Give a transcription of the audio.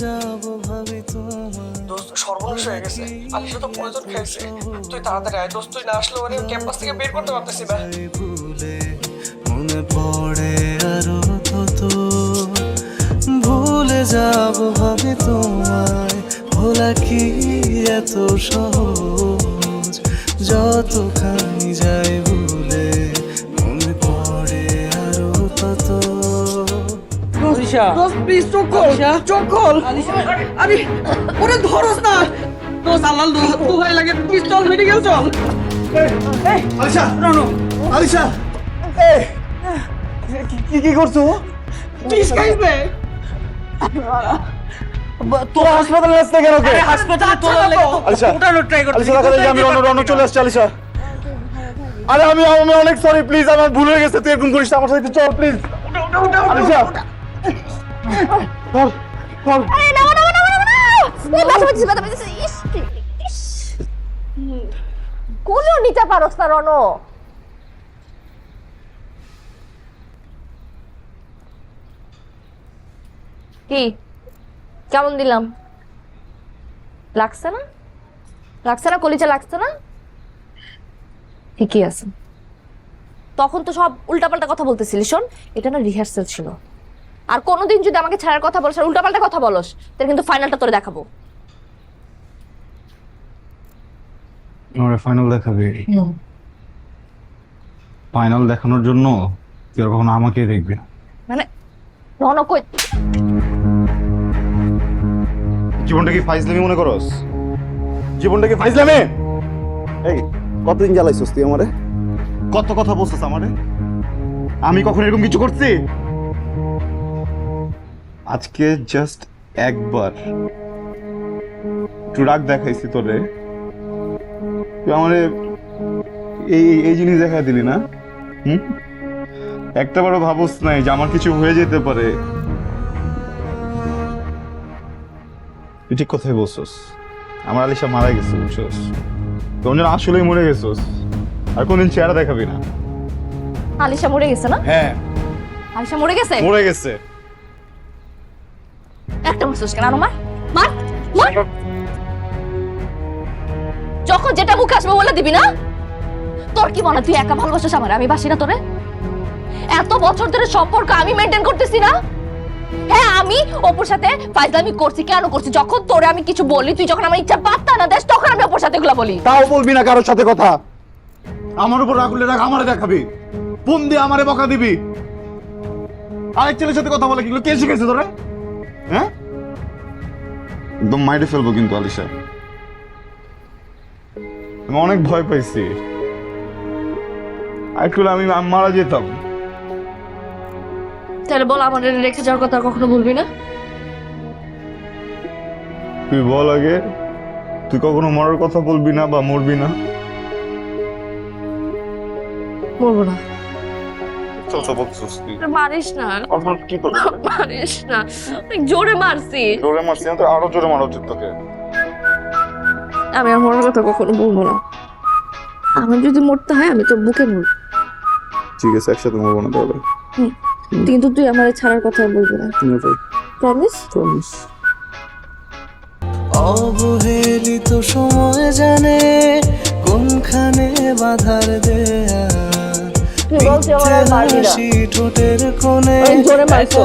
যাব ভাবি তোমার দোস্ত সর্বনাশ হয়ে গেছে। আলিশা তো প্রয়োজন খেয়েছে। তুই তাড়াতাড়ি আয়। দোস্ত তুই না আসলে ওরে ক্যাম্পাস থেকে বের করতে পারতেছি না। ভুলে মনে পড়ে আরও তত ভুলে যাব ভাবি তোমায়। ভোলা কি এত সহজ? যতখানি যাই আলিশা। দোস্ত প্লিজ চোখ খোল চোখ খোল। আরে ওরে ধরস না। দোস্ত আল্লাহ লাগে। প্লিজ চল মেডিকেল চল। আলিশা। রনো আলিশা। কি কি করছ? প্লিজ খাইবে তোরা হাসপাতালে আসতে কেন কে? হাসপাতালে তোলা লাগে আলিশা। ট্রাই করতে। আলিশা আমি অন্য অন্য চলে আসছি আলিশা। আরে আমি আমি অনেক সরি প্লিজ আমার ভুল হয়ে গেছে তুই এরকম করিস আমার সাথে চল প্লিজ আলিশা। কি কেমন দিলাম? লাগছে না? লাগছে না? কলিজা লাগছে না? ঠিকই আছে। তখন তো সব উল্টাপাল্টা কথা বলতেছিলি, শোন, এটা না রিহার্সাল ছিল। আর কোনোদিন যদি আমাকে ছাড়ার কথা বলস আর উল্টাপাল্টা কথা বলস তাহলে কিন্তু ফাইনালটা তোরে দেখাবো। আমার ফাইনাল দেখাবে? ফাইনাল দেখানোর জন্য তুই আর কখনো আমাকে দেখবি না। মানে রনক কই? জীবনটা কি ফাইজলামি মনে করস? জীবনটা কি ফাইজলামি? এই কতদিন জ্বালাইছস তুই আমারে? কত কথা বলছস আমারে? আমি কখন এরকম কিছু করছি? আজকে জাস্ট একবার। একটু দেখাইছি তোরে। তুই আমার এই এই- জিনিস দেখা দিলি না? হুম? একটা বারও ভাবস নাই যে আমার কিছু হয়ে যেতে পারে। তুই ঠিক কথাই বলছস। আমার আলিশা মারা গেছে বুঝছস? তোর জন্য আসলেই মরে গেছস। আর কোনদিন চেহারা দেখাবি না। আলিশা মরে গেছে না? হ্যাঁ। আলিশা মরে গেছে? মরে গেছে। একটা মারছিস কেন? আরও মার মার যখন যেটা মুখে আসবে বলে দিবি না? তোর কি মনে তুই একা ভালোবাসিস আমার? আমি বাসি না তোরে? এত বছর ধরে সম্পর্ক আমি মেনটেন করতেছি না? হ্যাঁ আমি অপুর সাথে ফাইজলামি করছি। কেন করছি? যখন তোরে আমি কিছু বলি তুই যখন আমার ইচ্ছা পাত্তা না দেস তখন আমি অপুর সাথে এগুলো বলি। তাও বলবি না কারোর সাথে কথা। আমার উপর রাগুলে রাগ আমারে দেখাবি। ফোন দিয়ে আমারে বকা দিবি। আরেক ছেলের সাথে কথা বলে কিগুলো কে শিখেছে তোরা? হ্যাঁ? একদম মাইরে ফেলব কিন্তু আলিশা। আমি অনেক ভয় পাইছি। আরেকটু হলে আমি মারা যেতাম। তাহলে বল আমার রেখে যাওয়ার কথা কখনো বলবি না? তুই বল আগে। তুই কখনো মরার কথা বলবি না বা মরবি না? বলব না। চল চল তুই মারিস না। এখন কি করবি? মারিস না। অনেক জোরে মারছি জোরে মারছি না তো আরও জোরে মারা উচিত তোকে। আমি আর মরার কথা কখনো বলব না। আমার যদি মরতে হয় আমি তোর বুকে মরব। ঠিক আছে একসাথে মরবো না তাহলে। কিন্তু তুই আমার ছাড়ার কথা বলবি না। প্রমিস প্রমিস অবহেলিত সময় জানে কোনখানে বাধার দেয়া। তুই বলছি আমার আর পারবি না। ঠোঁটের কোণে জোরে মারছো